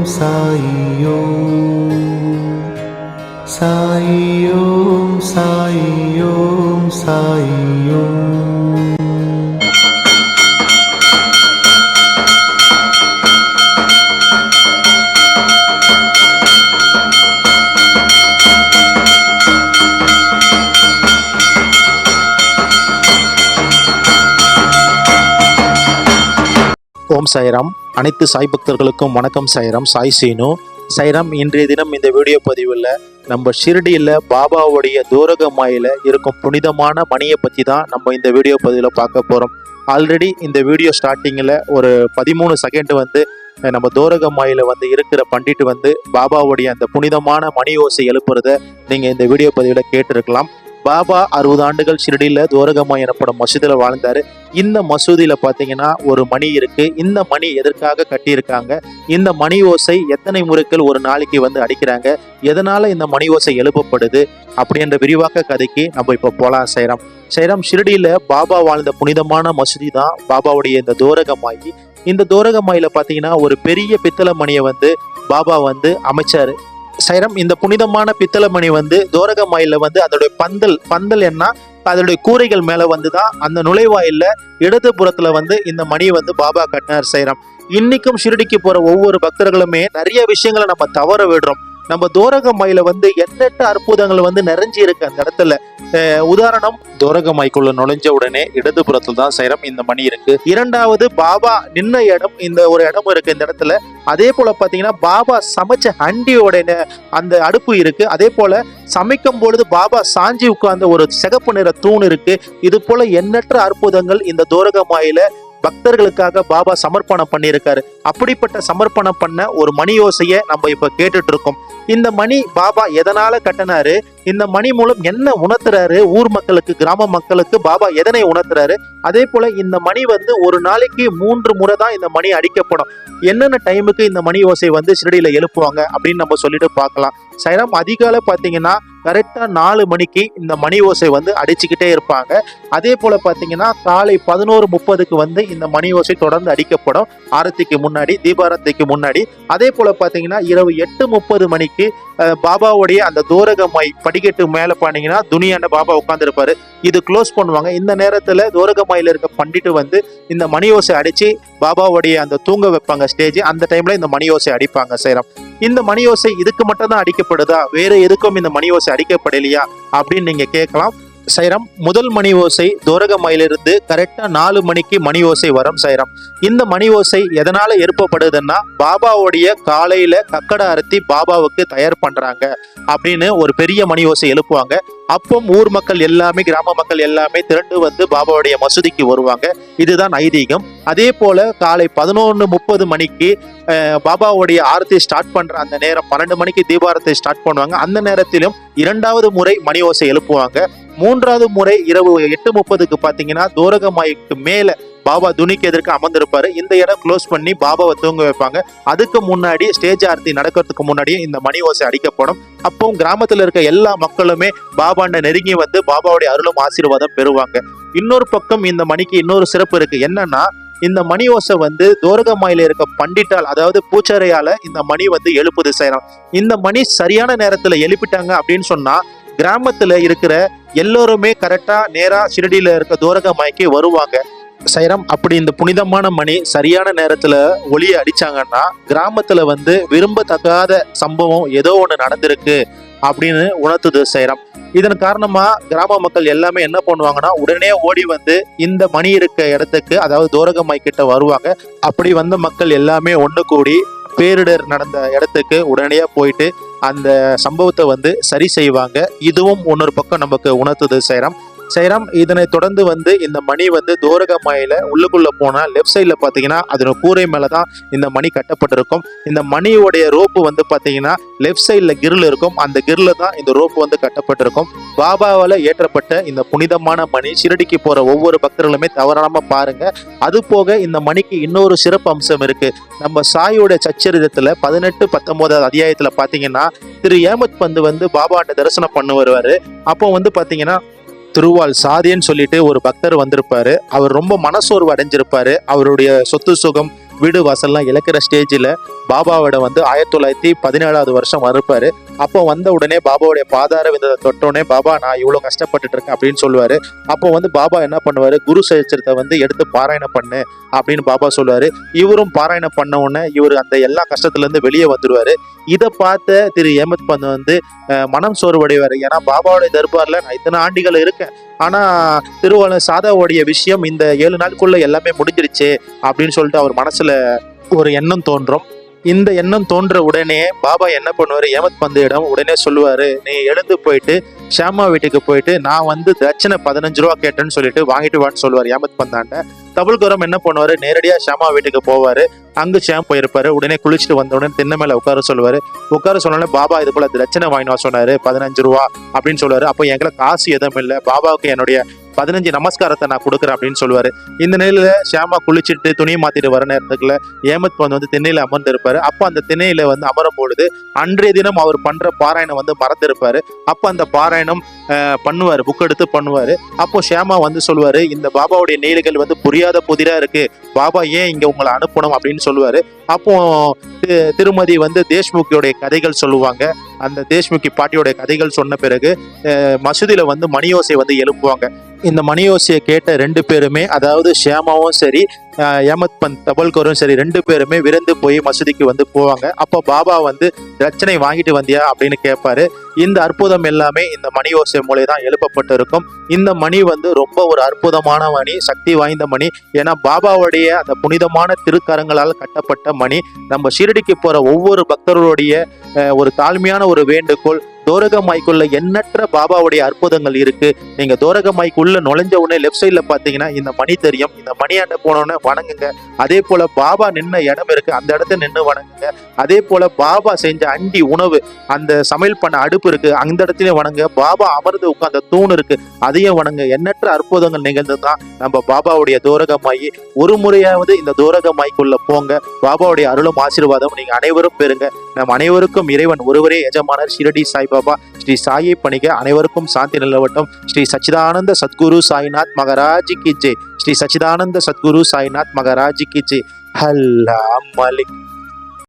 ஓம் சாய் ஓம் சாய் ஓம் சாய் ஓம் சாய் ஓம் ஓம் சாய்ராம் அனைத்து சாய் பக்தர்களுக்கும் வணக்கம் சைரம். சாய் சீனு. சைரம் இன்றைய தினம் இந்த வீடியோ பதிவில் நம்ம ஷிரடியில் பாபாவுடைய தூரகமாயில இருக்கும் புனிதமான மணியை பற்றி தான் நம்ம இந்த வீடியோ பதிவில் பார்க்க போகிறோம் ஆல்ரெடி இந்த வீடியோ ஸ்டார்டிங்கில் ஒரு பதிமூணு செகண்ட் வந்து நம்ம நம்ம தூரகமாயில வந்து இருக்கிற பண்டிட்டு வந்து பாபாவுடைய அந்த புனிதமான மணி ஓசை எழுப்புறத நீங்கள் இந்த வீடியோ பதிவில் கேட்டிருக்கலாம். பாபா அறுபது ஆண்டுகள் ஷிரடியில் தூரகமாய் எனப்படும் மசூதியில் வாழ்ந்தாரு. இந்த மசூதியில பாத்தீங்கன்னா ஒரு மணி இருக்கு. இந்த மணி எதற்காக கட்டியிருக்காங்க? இந்த மணி ஓசை எத்தனை முறைகள் ஒரு நாளைக்கு வந்து அடிக்கிறாங்க? எதனால இந்த மணி ஓசை எழுப்பப்படுது? அப்படின்ற விரிவாக்க கதைக்கு நம்ம இப்போ போலாம் சைரம். சைரம் ஷிரடியில பாபா வாழ்ந்த புனிதமான மசூதி தான் பாபாவுடைய இந்த தோரகமாயி இந்த தோரகமாயில பாத்தீங்கன்னா ஒரு பெரிய பித்தளை மணியை வந்து பாபா வந்து அமைச்சாரு. சைரம் இந்த புனிதமான பித்தளை மணி வந்து தோரகமாயில வந்து அதோடைய பந்தல் பந்தல் என்ன? அதனுடைய கூரைகள் மேல வந்து தான் அந்த நுழைவாயில்ல இடது புறத்துல வந்து இந்த மணியை வந்து பாபா கட்டினார் சைரம். இன்னைக்கும் ஷிரடிக்கு போற ஒவ்வொரு பக்தர்களுமே நிறைய விஷயங்களை நம்ம தவற விடுறோம். நம்ம தோரகமாயில வந்து எண்ணற்ற அற்புதங்கள் வந்து நிறைஞ்சு இருக்கு அந்த இடத்துல. உதாரணம் தோரகமாய்க்குள்ள நுழைஞ்ச உடனே இடது புறத்துல தான் செய்யறோம் இந்த மணி இருக்கு. இரண்டாவது பாபா நின்ன இடம் இந்த ஒரு இடம் இருக்கு இந்த இடத்துல. அதே போல பாத்தீங்கன்னா பாபா சமைச்ச ஹண்டியோட அந்த அடுப்பு இருக்கு. அதே போல சமைக்கும் பொழுது பாபா சாஞ்சி உட்கார்ந்த ஒரு சிகப்பு நிற தூண் இருக்கு. இது போல எண்ணற்ற அற்புதங்கள் இந்த தோரகமாயில பக்தர்களுக்காக பாபா சமர்ப்பணம் பண்ணியிருக்காரு. அப்படிப்பட்ட சமர்ப்பணம் பண்ண ஒரு மணி யோசையை நம்ம இப்ப கேட்டுட்டு இருக்கோம். இந்த மணி பாபா எதனால கட்டினாரு? இந்த மணி மூலம் என்ன உணர்த்துறாரு? ஊர் மக்களுக்கு கிராம மக்களுக்கு பாபா எதனை உணர்த்துறாரு? அதே போல இந்த மணி வந்து ஒரு நாளைக்கு மூன்று முறை தான் இந்த மணி அடிக்கப்படும். என்னென்ன டைமுக்கு இந்த மணி ஓசை வந்து சிறடியில எழுப்புவாங்க? அப்படின்னு நம்ம சொல்லிட்டு பார்க்கலாம். சைரம் அதிகாலை பார்த்தீங்கன்னா கரெக்டா நாலு மணிக்கு இந்த மணி ஓசை வந்து அடிச்சுக்கிட்டே இருப்பாங்க. அதே போல பாத்தீங்கன்னா காலை பதினோரு முப்பதுக்கு வந்து இந்த மணி ஓசை தொடர்ந்து அடிக்கப்படும். ஆரத்திக்கு முன்னாடி தீபாரத்திக்கு முன்னாடி. அதே போல பாத்தீங்கன்னா இரவு எட்டு முப்பது மணிக்கு பாபாவுடைய அந்த தூரகமாய் படிக்கட்டு மேலே போனீங்கன்னா துனியாண்ட பாபா உட்காந்துருப்பாரு இது க்ளோஸ் பண்ணுவாங்க. இந்த நேரத்தில் தோரகமாயில் இருக்க பண்டிட்டு வந்து இந்த மணி ஓசை அடிச்சு பாபாவுடைய அந்த தூங்க வைப்பாங்க ஸ்டேஜ் அந்த டைம்ல இந்த மணி ஓசை அடிப்பாங்க சேரம். இந்த மணி ஓசை இதுக்கு மட்டும் தான் அடிக்கப்படுதா? வேற எதுக்கும் இந்த மணி ஓசை அடிக்கப்படலையா? அப்படின்னு நீங்க கேட்கலாம். சைரம். முதல் மணி ஓசை தோரகமாயிலிருந்து கரெக்டா நாலு மணிக்கு மணி ஓசை வரும் சைரம். இந்த மணி ஓசை எதனால எழுப்பப்படுதுன்னா பாபாவுடைய காலையில கக்கட அறுத்தி பாபாவுக்கு தயார் பண்றாங்க அப்படின்னு ஒரு பெரிய மணி ஓசை எழுப்புவாங்க. அப்போ ஊர் மக்கள் எல்லாமே கிராம மக்கள் எல்லாமே திரண்டு வந்து பாபாவுடைய மசூதிக்கு வருவாங்க. இதுதான் ஐதீகம். அதே போல காலை பதினொன்று முப்பது மணிக்கு பாபாவுடைய ஆரத்தி ஸ்டார்ட் பண்ற அந்த நேரம் பன்னெண்டு மணிக்கு தீபாரத்தை ஸ்டார்ட் பண்ணுவாங்க. அந்த நேரத்திலும் இரண்டாவது முறை மணி ஓசை எழுப்புவாங்க. மூன்றாவது முறை இரவு எட்டு முப்பதுக்கு பாத்தீங்கன்னா தோரகமாய்க்கு மேலே பாபா துணிக்கு எதிர்க்க அமர்ந்திருப்பாரு. இந்த இடம் க்ளோஸ் பண்ணி பாபாவை தூங்க வைப்பாங்க. அதுக்கு முன்னாடி ஸ்டேஜ் ஆர்த்தி நடக்கிறதுக்கு முன்னாடியே இந்த மணி ஓசை அடிக்கப்படும். அப்போ கிராமத்துல இருக்க எல்லா மக்களுமே பாபாண்ட நெருங்கி வந்து பாபாவுடைய அருளும் ஆசீர்வாதம் பெறுவாங்க. இன்னொரு பக்கம் இந்த மணிக்கு இன்னொரு சிறப்பு இருக்கு. என்னன்னா இந்த மணி ஓசை வந்து தோரகமாயில இருக்க பண்டிட்டால் அதாவது பூச்சரையால இந்த மணி வந்து எழுப்புது செய்யலாம் இந்த மணி சரியான நேரத்துல எழுப்பிட்டாங்க அப்படின்னு சொன்னா கிராமத்துல இருக்கிற எல்லோருமே கரெக்டா நேரா ஷிரடியில இருக்க தூரகமாய்க்கு வருவாங்க. சைரம் அப்படி இந்த புனிதமான மணி சரியான நேரத்துல ஒளியை அடிச்சாங்கன்னா கிராமத்துல வந்து விரும்பத்தகாத சம்பவம் ஏதோ ஒண்ணு நடந்திருக்கு அப்படின்னு உணர்த்துது சைரம். இதன் காரணமா கிராம மக்கள் எல்லாமே என்ன பண்ணுவாங்கன்னா உடனே ஓடி வந்து இந்த மணி இருக்க இடத்துக்கு அதாவது தோரகமாய் கிட்ட வருவாங்க. அப்படி வந்த மக்கள் எல்லாமே ஒன்று கூடி பேரிடர் நடந்த இடத்துக்கு உடனடியாக போயிட்டு அந்த சம்பவத்தை வந்து சரி செய்வாங்க. இதுவும் இன்னொரு பக்கம் நமக்கு உணர்த்துது சைரம். சைரம் இதனை தொடர்ந்து வந்து இந்த மணி வந்து தூரகமாயில உள்ளுக்குள்ள போனா லெஃப்ட் சைட்ல பாத்தீங்கன்னா அதோட கூரை மேலே தான் இந்த மணி கட்டப்பட்டிருக்கும். இந்த மணியோடைய ரோப்பு வந்து பாத்தீங்கன்னா லெஃப்ட் சைட்ல கிரில் இருக்கும். அந்த கிரில் தான் இந்த ரோப்பு வந்து கட்டப்பட்டிருக்கும். பாபாவால ஏற்றப்பட்ட இந்த புனிதமான மணி ஷிரடிக்கு போற ஒவ்வொரு பக்தர்களுமே தவறாம பாருங்க. அது போக இந்த மணிக்கு இன்னொரு சிறப்பு அம்சம் இருக்கு. நம்ம சாயோட சச்சரிதத்துல பதினெட்டு பத்தொன்பதாவது அத்தியாயத்துல பாத்தீங்கன்னா திரு ஏமத் பந்து வந்து பாபாண்ட தரிசனம் பண்ண வருவாரு அப்போ வந்து பாத்தீங்கன்னா திருவாள் சாதின்னு சொல்லிட்டு ஒரு பக்தர் வந்திருப்பாரு. அவர் ரொம்ப மனசோர்வு அடைஞ்சிருப்பாரு. அவருடைய சொத்து சுகம் வீடு வாசல்லாம் இழக்கிற ஸ்டேஜில் பாபாவோட வந்து ஆயிரத்தி தொள்ளாயிரத்தி பதினேழாவது வருஷம் மறுப்பாரு அப்போ வந்த உடனே பாபாவுடைய பாதார விதத்தை தொட்டோடனே பாபா நான் இவ்வளோ கஷ்டப்பட்டுட்டு இருக்கேன் அப்படின்னு சொல்லுவாரு. அப்போ வந்து பாபா என்ன பண்ணுவாரு? குரு சரித்திரத்தை வந்து எடுத்து பாராயணம் பண்ணு அப்படின்னு பாபா சொல்லுவாரு. இவரும் பாராயணம் பண்ண உடனே இவர் அந்த எல்லா கஷ்டத்துலேருந்து வெளியே வந்துடுவார் இதை பார்த்த திரு ஏமத் பந்த் வந்து மனம் சோர்வடைவார். ஏன்னா பாபாவுடைய தர்பாரில் நான் இத்தனை ஆண்டுகள் இருக்கேன். ஆனால் திருவள்ள சாதாவுடைய விஷயம் இந்த ஏழு நாளுக்குள்ள எல்லாமே முடிஞ்சிருச்சு அப்படின்னு சொல்லிட்டு அவர் மனசில் ஒரு எண்ணம் தோன்றும். இந்த எண்ணம் தோன்ற உடனே பாபா என்ன பண்ணுவாரு? ஏமத் பந்தையிடம் உடனே சொல்லுவாரு நீ எழுந்து போயிட்டு ஷியாமா வீட்டுக்கு போயிட்டு நான் வந்து தட்சணை பதினஞ்சு ரூபா கேட்டேன்னு சொல்லிட்டு வாங்கிட்டு வான்னு சொல்லுவார் ஏமத் பந்தாண்ட. தபுல்குரம் என்ன பண்ணுவாரு? நேரடியா ஷாமா வீட்டுக்கு போவாரு. அங்கு ஷியாம் போயிருப்பாரு. உடனே குளிச்சுட்டு வந்த உடனே தின்ன மேல உட்கார சொல்லுவாரு. உட்கார சொன்னோடனே பாபா இது போல தட்சணை வாங்கினா சொன்னார் சொன்னாரு பதினஞ்சு ரூபா அப்படின்னு சொல்லுவாரு. அப்போ எங்களை காசு எதுவும் இல்லை. பாபாவுக்கு என்னுடைய பதினஞ்சு நமஸ்காரத்தை நான் கொடுக்குறேன் அப்படின்னு சொல்லுவாரு. இந்த நிலையில ஷியாமா குளிச்சுட்டு துணியை மாத்திட்டு வர நேரத்துக்குள்ள ஏமத் பந்த் வந்து திண்ணையில அமர்ந்திருப்பார். அப்போ அந்த திண்ணையில் வந்து அமரும் பொழுது அன்றைய தினம் அவர் பண்ற பாராயணம் வந்து மறந்திருப்பார். அப்போ அந்த பாராயணம் பண்ணுவாரு. புக் எடுத்து பண்ணுவாரு. அப்போ ஷியாமா வந்து சொல்லுவாரு இந்த பாபாவுடைய நீலிகள் வந்து புரியாத புதிரா இருக்கு. பாபா ஏன் இங்க உங்களை அனுப்பணும்? அப்படின்னு சொல்லுவாரு. அப்போ திருமதி வந்து தேஷ்முகியோடைய கதைகள் சொல்லுவாங்க. அந்த தேஷ்முகி பாட்டியோடைய கதைகள் சொன்ன பிறகு மசூதியில் மசூதியில வந்து மணியோசை வந்து எழுப்புவாங்க. இந்த மணியோசையை கேட்ட ரெண்டு பேருமே அதாவது ஷியாமாவும் சரி அஹ், ஏமத் பந்த் தபல்கரும் சரி ரெண்டு பேருமே விரைந்து போய் மசூதிக்கு வந்து போவாங்க. அப்போ பாபா வந்து ரச்சனை வாங்கிட்டு வந்தியா? அப்படின்னு கேட்பாரு இந்த அற்புதம் எல்லாமே இந்த மணியோசை ஓசை மூலை தான் எழுப்பப்பட்டு இருக்கும் இந்த மணி வந்து ரொம்ப ஒரு அற்புதமான மணி சக்தி வாய்ந்த மணி. ஏன்னா பாபாவுடைய அந்த புனிதமான திருக்கரங்களால் கட்டப்பட்ட மணி. நம்ம ஷிரடிக்கு போற ஒவ்வொரு பக்தர்களுடைய அஹ், ஒரு தாழ்மையான ஒரு வேண்டுகோள் தோரகமாய்க்குள்ள எண்ணற்ற பாபாவுடைய அற்புதங்கள் இருக்கு. நீங்க தோரகமாய்க்குள்ள நுழைஞ்ச உடனே லெஃப்ட் சைட்ல பாத்தீங்கன்னா இந்த மணி தெரியும். இந்த மணியாண்ட போனோடனே வணங்குங்க. அதே போல பாபா நின்ன இடம் இருக்கு. அந்த இடத்த நின்று வணங்குங்க. அதே போல பாபா செஞ்ச அண்டி உணவு அந்த சமையல் பண்ண அடுப்பு இருக்கு. அந்த இடத்துலயும் வணங்க பாபா அமர்ந்து உட்கார்ந்த தூண் இருக்கு. அதையும் வணங்க எண்ணற்ற அற்புதங்கள் நிகழ்ந்ததுதான் நம்ம பாபாவுடைய தோரகமாயி ஒரு முறையாவது இந்த தோரகமாய்க்குள்ள போங்க. பாபாவுடைய அருளும் ஆசீர்வாதம் நீங்க அனைவரும் பெறுங்க. நம் அனைவருக்கும் இறைவன் ஒருவரே எஜமானர் ஷிரடி சாய்பாபா. ஸ்ரீ சாயை பணிக அனைவருக்கும் சாந்தி நிலவட்டும். ஸ்ரீ சச்சிதானந்த சத்குரு சாய்நாத் மகராஜி கி ஜெய். ஸ்ரீ சச்சிதானந்த சத்குரு சாய்நாத் மகராஜி கி ஜெய். ஹல்லா மலிக்.